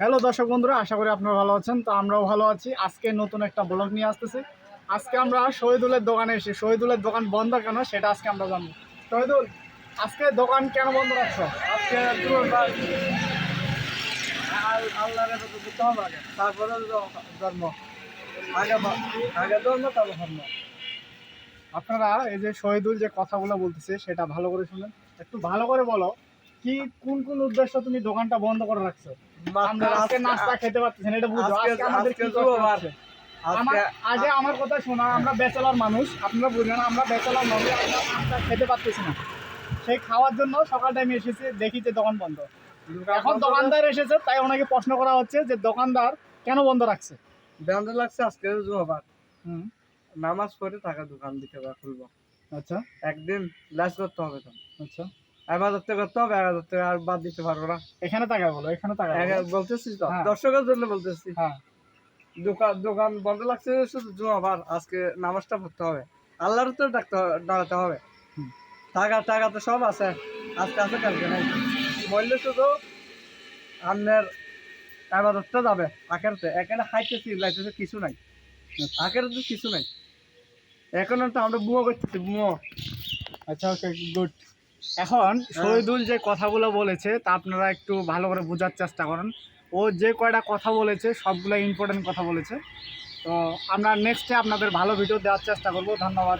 Hello দর্শক বন্ধুরা আশা করি আপনারা ভালো আছেন। তো আমরাও ভালো আছি। আজকে নতুন একটা ব্লগ নিয়ে আসতেছি। আজকে আমরা শহীদুলের দোকানে এসে শহীদুলের দোকান বন্ধ কেন? সেটা আজকে আমরা জানব। শহীদুল আজকে দোকান কেন বন্ধ রাখছো? আজকে দুর্বার দিতে হবে আগে। তারপরে ধর্ম। আগে আগে ধর্ম তারপর ধর্ম। আপনারা এই যে শহীদুল যে কথাগুলো বলতেছে সেটা ভালো করে শুনেন। একটু ভালো করে বলো। কি কোন কোন উদ্দেশ্য তুমি দোকানটা বন্ধ করে রাখছো? আমরা আজকে নাস্তা খেতে পারতেছি না এটা বুঝো। আজকে- আমাদের কি আগে আমার কথা শোনা আমরা বেচলার মানুষ আপনারা বুঝলেন আমরা বেচলার মানুষ আমরা নাস্তা খেতে পারতেছি না। সেই খাওয়ার জন্য সকাল টাইমে এসেছে দেখি যে দোকান বন্ধ। এখন দোকানদার এসেছে তাই ওনাকে প্রশ্ন করা হচ্ছে যে দোকানদার কেন বন্ধ রাখছে? ব্যান্ড লাগছে আজকে জুমাবার হুম। নামাজ পড়ে টাকা দোকান দিতে খুলবো। আচ্ছা। একদিন লাশ করতে হবে তো। আচ্ছা। এক হাজার টাকা করতে হবে এক হাজার টাকা আর বাদ দিতে পারব না। এখানে টাকা বলো এখানে টাকা বলতেছি তো হ্যাঁ। দর্শকের জন্য বলতেছি। হ্যাঁ। দোকান দোকান বন্ধ লাগছে শুধু জুমাবার আজকে নামাজটা পড়তে হবে। আল্লাহর তো ডাকতে হবে- দাঁড়াতে হবে। টাকা টাকা তো সব আছে। আজকে আছে কালকে নাই। মূল্য শুধু আপনার আবাদতটা যাবে আখেরতে। এখানে খাইতেছি লাইতেছে কিছু নাই। আখের তো কিছু নাই। এখন তো আমরা বুয়ো করতেছি বুয়ো। আচ্ছা ওকে গুড এখন শহীদুল যে কথাগুলো বলেছে তা আপনারা একটু ভালো করে বোঝার চেষ্টা করেন। ও যে কয়টা কথা বলেছে সবগুলো ইম্পর্টেন্ট কথা বলেছে। তো আমরা নেক্সটে আপনাদের ভালো ভিডিও দেওয়ার চেষ্টা করব। ধন্যবাদ।